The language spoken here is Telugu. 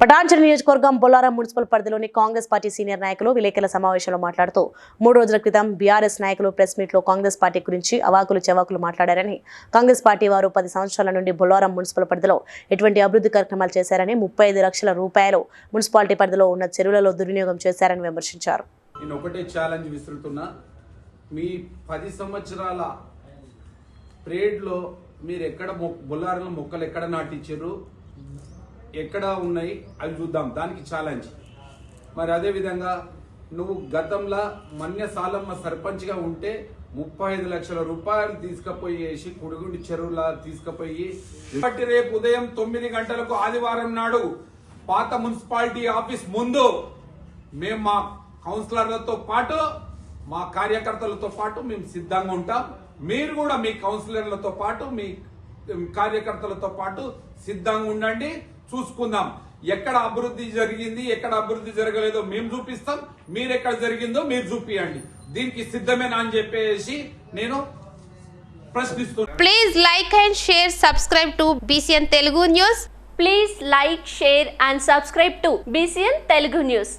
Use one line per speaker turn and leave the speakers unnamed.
పటాంచల్ నియోజకవర్గం బొల్లారం మున్సిపల్ పరిధిలోని కాంగ్రెస్ పార్టీ సీనియర్ నాయకులు విలేకరుల సమావేశంలో మాట్లాడుతూ మూడు రోజుల క్రితం బీఆర్ఎస్ నాయకులు ప్రెస్ మీట్లో కాంగ్రెస్ పార్టీ గురించి అవాకులు చెవాకులు మాట్లాడారని కాంగ్రెస్ పార్టీ వారు పది సంవత్సరాల నుండి బొల్లారం మున్సిపల్ పరిధిలో ఎటువంటి అభివృద్ధి కార్యక్రమాలు చేశారని ముప్పై ఐదు లక్షల రూపాయలు మున్సిపాలిటీ పరిధిలో ఉన్న చెరువులలో దుర్వినియోగం చేశారని విమర్శించారు.
నేను ఒకటే ఛాలెంజ్ విసురుతున్నా. మీ పది సంవత్సరాల ప్రేడ్లో మీరు ఎక్కడ బొల్లారంలో మొక్కలు ఎక్కడ నాటించారు ఎక్కడ ఉన్నాయి అవి చూద్దాం. దానికి ఛాలెంజ్ మరి అదేవిధంగా నువ్వు గతంలో మన్య సాలమ్మ సర్పంచ్గా ఉంటే ముప్పై ఐదు లక్షల రూపాయలు తీసుకుపోయేసి కుడిగుండి చెరువులా తీసుకుపోయి ఇప్పటి రేపు ఉదయం తొమ్మిది గంటలకు ఆదివారం నాడు పాత మున్సిపాలిటీ ఆఫీస్ ముందు మేము మా కౌన్సిలర్లతో పాటు మా కార్యకర్తలతో పాటు మేము సిద్ధంగా ఉంటాం. మీరు కూడా మీ కౌన్సిలర్లతో పాటు మీ కార్యకర్తలతో పాటు సిద్ధంగా ఉండండి. చూసుకుందాం. ఎక్కడ అభివృద్ధి జరిగింది ఎక్కడ అభివృద్ధి జరగలేదో మేము చూపిస్తాం. మీరు ఎక్కడ జరిగిందో మీరు చూపియండి. దీనికి సిద్ధమేనా అని చెప్పేసి నేను ప్రశ్నిస్తున్నాను
please like and share subscribe to BCN Telugu news
please like share and subscribe to BCN Telugu news